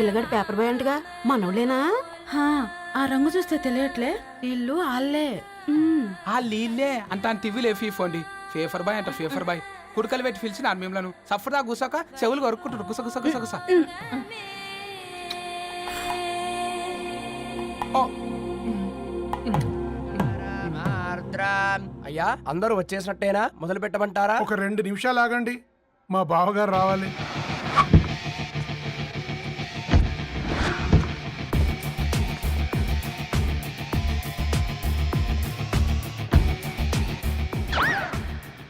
పిల్లగాడు paper boy అంటగా మనోళ్ళేనా? హా, ఆ రంగు చూస్తే తెలియట్లే. ఇల్లు ఆళ్ళే. ఉమ్, ఆ లీల్లే అంత అంత ఇవ్వులే ఫీఫోండి ఫేఫర్ బాయ్ అంట ఫేఫర్ బాయ్. కుడుకలు పెట్టి పిలిచిన మిమ్మల్ని. సఫర్దా గుసక చెవులు కొరుక్కుంటారు గుస గుస గుస గుస. ఓ. అయ్యా అందరూ వచ్చేసినట్టేనా? మొదలు పెట్టమంటారా ఒక రెండు నిమిషాలు ఆగండి. మా బావగారు రావాలి.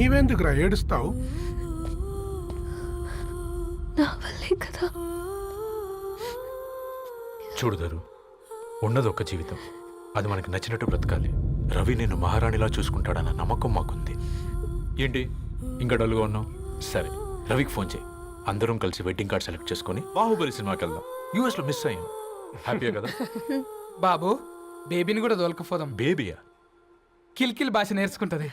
నీవెందుకురా ఏడుస్తావు? నా వల్లే కదా. చూడుదరు ఉన్నది ఒక్క జీవితం. అది మనకి నచ్చినట్టు బ్రతకాలి. రవి నేను మహారాణిలా చూసుకుంటాడన్న నమ్మకం మాకుంది. ఏంటి? ఇంకా డల్గా ఉన్నావు? సరే రవికి ఫోన్ చేయి. అందరం కలిసి వెడ్డింగ్ కార్డ్ సెలెక్ట్ చేసుకొని బాహుబలి సినిమాకి వెళ్దాం. యూఎస్లో మిస్ అయ్యాం. హ్యాపీయా కదా? బాబు బేబీని కూడా దొలకపోదాం బేబీయా? కిల్కిల్ భాష నేర్చుకుంటది.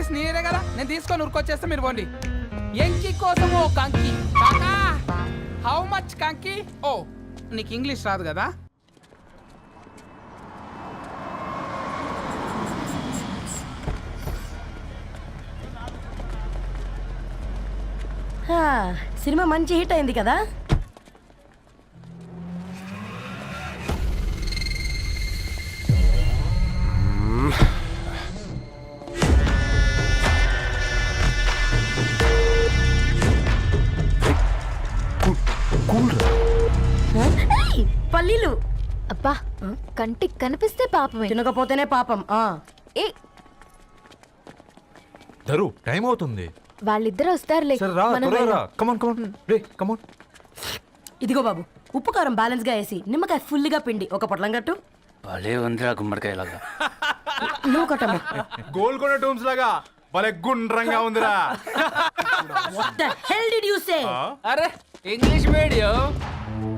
తాకీస్ నీరే కదా? నేను తీసుకొని ఉరుకొచ్చేస్తే మీరు పోండి. ఎంకి కోసం ఓ కంకి? కాకా హౌ మచ్ కంకి? ఓ నీకు ఇంగ్లీష్ రాదు కదా? సినిమా మంచి హిట్ అయింది కదా? హ? ఏయ్, పల్లీలు. అబ్బా కంటికి కనిపిస్తే పాపమే. తినకపోతేనే పాపం ఆ. ఏ. దరు టైం అవుతుంది. వాళ్ళిద్దరు వస్తారులే. సరే రా మనం త్వరగా రా. వెళ్దాం. కమాన్ కమాన్ రే కమాన్ ఇదిగో బాబు ఉప్పు కారం బ్యాలెన్స్గా వేసి నిమ్మకాయ ఫుల్గా పిండి ఒక పొట్లం కట్టు. భలే ఉందిరా గుమ్మడికాయలాగా. నువ్వు కట్టమ్మా. గోల్కొండ టూమ్స్ లాగా. భలే గుండ్రంగా ఉందిరా What the hell did you say? అరే English medium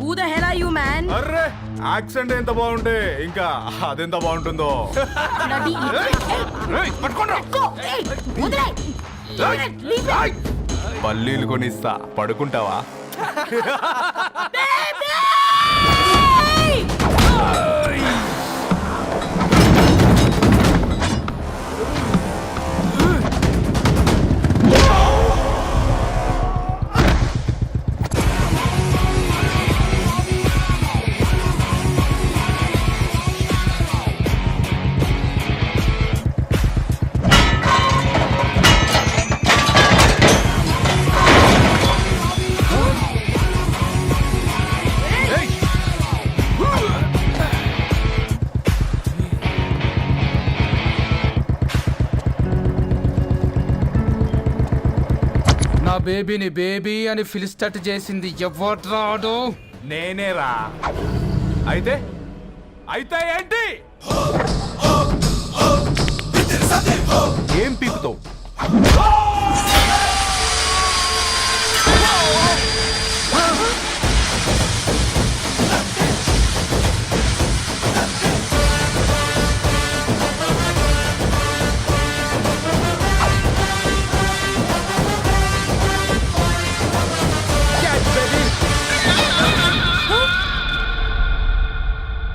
Who the hell are you, man? అర్రే యాక్సెంట్ ఎంత బాగుంటే ఇంకా అదెంత బాగుంటుందో Bloody idiot. Hey, go. Hey, వదిలేయ్. Leave it. పల్లీలు కొనిస్తా పడుకుంటావా నా బేబీని బేబీ అని ఫిలిస్టట్ చేసింది ఎవరు రాడు నేనేరా. అయితే? అయితే ఏంటి? ఏం పీకుతావు?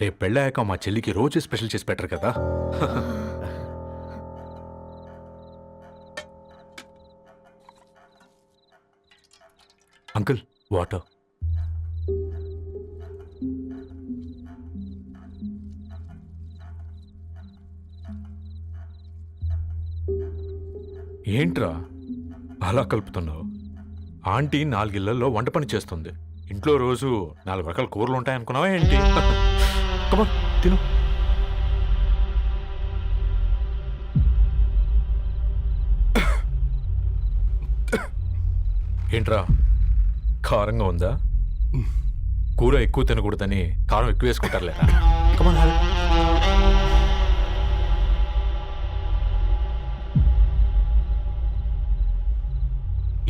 రేపు పెళ్ళాక మా చెల్లికి రోజు స్పెషల్ చేసి పెట్టరు కదా. Uncle water. ఏంట్రా అలా కలుపుతున్నావు? ఆంటీ నాలుగిళ్ళలో వంట పని చేస్తుంది. ఇంట్లో రోజు నాలుగు రకాల కూరలు ఉంటాయనుకున్నావా ఏంటి? కమా తిను ఏంట్రా? కారంగా ఉందా? కూర ఎక్కువ తినకూడదని కారం ఎక్కువ వేసుకుంటారులేరా కమాన్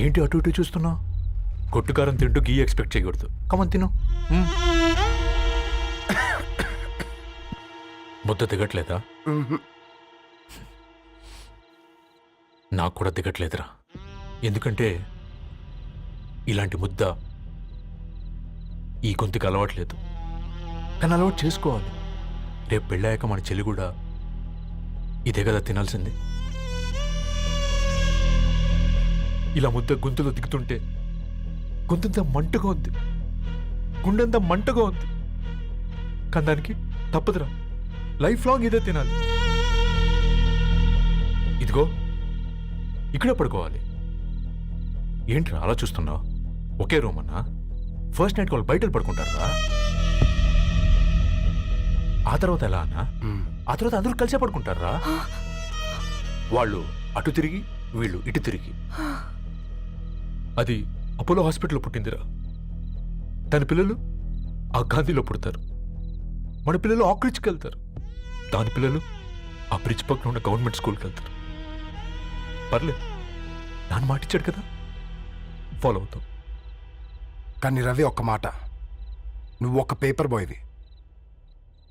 ఏంటి అటు ఇటు చూస్తున్నావు? కొట్టుకారం తింటూ గీ ఎక్స్పెక్ట్ చేయకూడదు. కమన్ తిను ముద్ద దిగట్లేదా? నాకు కూడా దిగట్లేదురా. ఎందుకంటే ఇలాంటి ముద్ద ఈ గొంతుకి అలవాట్లేదు. కానీ అలవాటు చేసుకోవాలి. రేపు పెళ్ళాక మన చెల్లి కూడా ఇదే కదా తినాల్సింది. ఇలా ముద్ద గొంతులో దిగుతుంటే గొంతంతా మంటగా ఉంది. గుండెంతా మంటగా ఉంది. కానీ దానికి తప్పదురా. లైఫ్ లాంగ్ ఇదే తినాలి. ఇదిగో ఇక్కడే పడుకోవాలి. ఏంట్రా అలా చూస్తున్నావు? ఒకే రూమ్ అన్నా ఫస్ట్ నైట్ వాళ్ళు బయట పడుకుంటారా? ఆ తర్వాత ఎలా అన్నా? ఆ తర్వాత అందరూ కలిసే పడుకుంటారా? వాళ్ళు అటు తిరిగి వీళ్ళు ఇటు తిరిగి. అది అపోలో హాస్పిటల్లో పుట్టిందిరా. దాని పిల్లలు ఆ గాంధీలో పుడతారు. మన పిల్లలు ఆక్రిడ్జ్కి వెళ్తారు. దాని పిల్లలు ఆ బ్రిడ్జ్ పక్కన ఉన్న గవర్నమెంట్ స్కూల్కి వెళ్తారు. పర్లేదు నాన్న మాట ఇచ్చాడు కదా? ఫాలో అవుతాం. కానీ రవి ఒక్క మాట. నువ్వు ఒక పేపర్ బాయ్వి.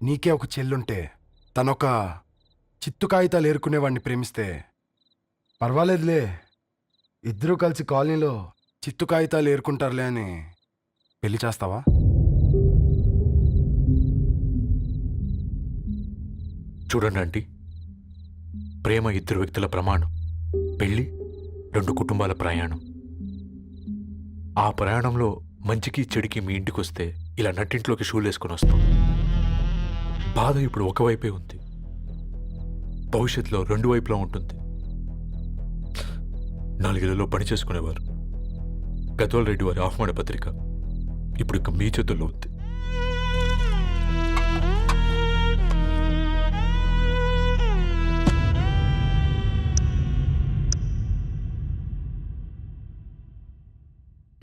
నీకే ఒక చెల్లుంటే తనొక చిత్తు కాగితాలు ఏరుకునేవాడిని ప్రేమిస్తే పర్వాలేదులే. ఇద్దరూ కలిసి కాలనీలో చిత్తు కాగితాలు ఏరుకుంటారులే అని పెళ్ళి చేస్తావా? చూడండి ఆంటీ. ప్రేమ ఇద్దరు వ్యక్తుల ప్రమాణం పెళ్ళి రెండు కుటుంబాల ప్రయాణం. ఆ ప్రయాణంలో మంచికి చెడికి మీ ఇంటికి వస్తే ఇలా నట్టింట్లోకి షూలు వేసుకొని వస్తాం. బాధ ఇప్పుడు ఒకవైపే ఉంది. భవిష్యత్తులో రెండు వైపులా ఉంటుంది. నాలుగేళ్ళలో పని చేసుకునేవారు. గద్వాల్ రెడ్డి వారి ఆహ్వాన పత్రిక ఇప్పుడు ఇక మీ చేతుల్లో ఉంది.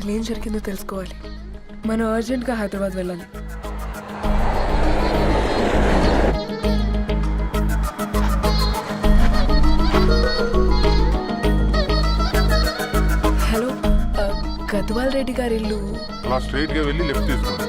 అసలు ఏం జరిగిందో తెలుసుకోవాలి. మనం అర్జెంట్గా హైదరాబాద్ వెళ్ళాలి. హలో గద్వాల్ రెడ్డి గారి ఇల్లు అలా వెళ్ళి లెఫ్ట్ తీసుకోండి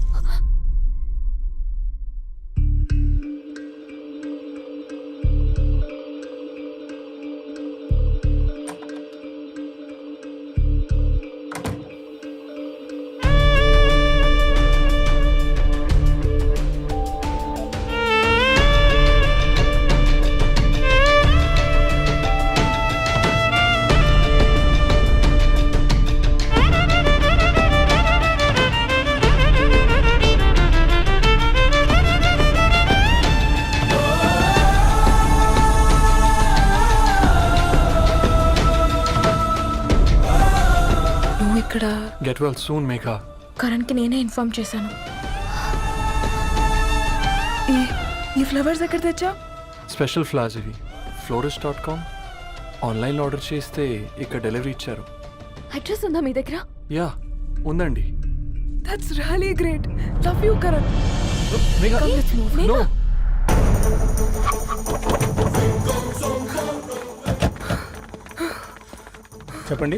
వెల్ సూన్ మేఘా కరణ్కి నేనే ఇన్ఫార్మ్ చేశాను. ఈ ఈ ఫ్లవర్స్ ఎక్కడ తెచ్చా స్పెషల్ ఫ్లాస్ ఇవి. ఫ్లోరిస్ట్ డాట్ కామ్ ఆన్లైన్లో ఆర్డర్ చేస్తే ఇక్కడ డెలివరీ ఇచ్చారు. అడ్రస్ ఉందా మీ దగ్గర? యా ఉందండి. That's really great love you Karan. Megha. No చెప్పండి.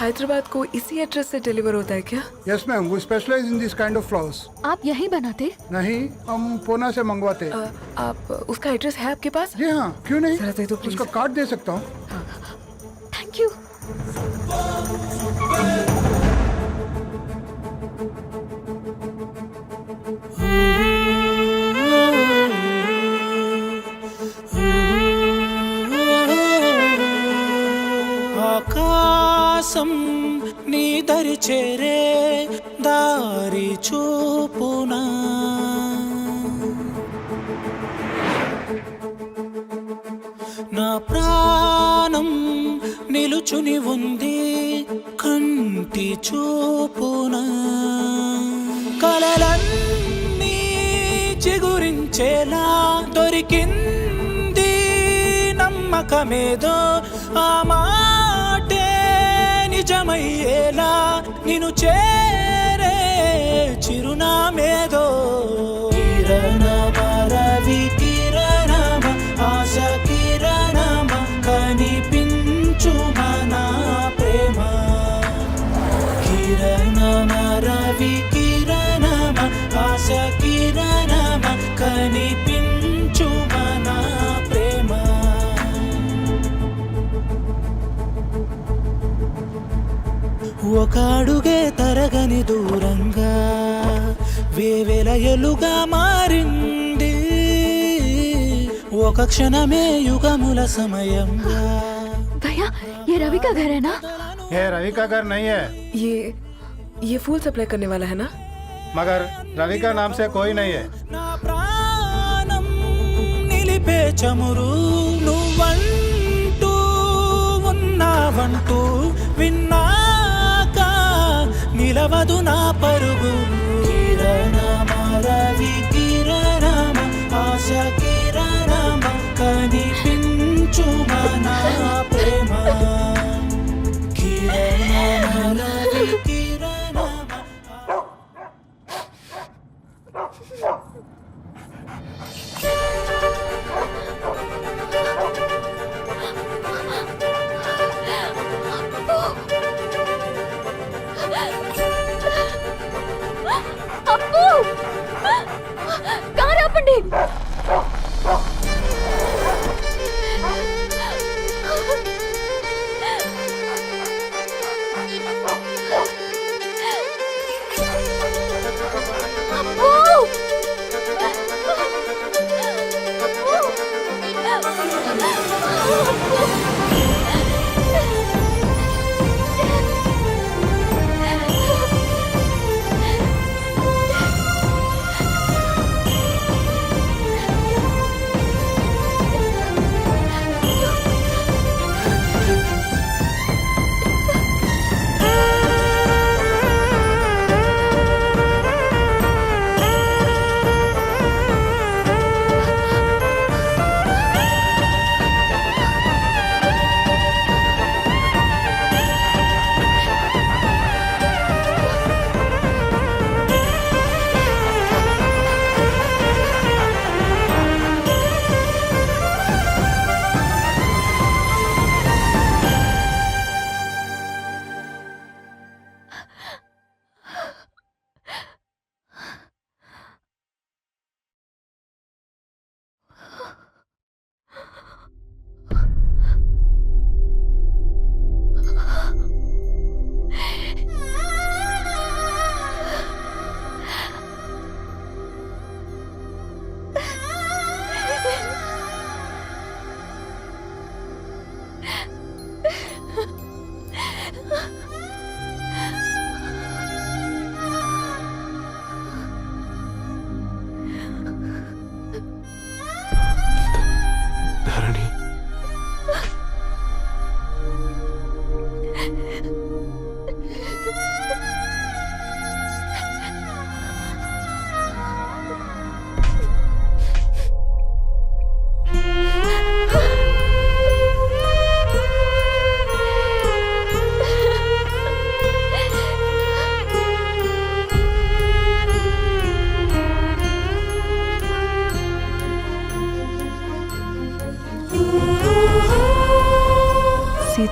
हैदराबाद को इसी एड्रेस से डिलीवर होता है क्या? यस मैम वो specialise in this kind of flowers आप यही बनाते? नहीं हम पूना से मंगवाते आ, आप उसका एड्रेस है आपके पास? जी हाँ क्यों नहीं? जरा दे उसका कार्ड दे सकता हूँ। थैंक यू కోసం నీ దరి చేరే దారి చూపునా. నా ప్రాణం నిలుచుని ఉంది కంటి చూపున. కలలన్నీ చిగురించేలా దొరికింది నమ్మకమేదో ఆ నిజమయ్యేలా నిన్ను చేరే చిరునామేదో అడుగే తరగని దూరంగా వేవేల ఎలుగా మారింది ఒక క్షణమే యుగముల సమయంగా भैया ये रवि का घर है ना ये रवि का घर नहीं है ये ये फूल सप्लाई करने वाला है ना मगर रवि का नाम से कोई नहीं है నా ప్రాణం నిలిపే చమురు నువ్వంటూ ఉన్నావంటూ విన్నాక నిలవదు నా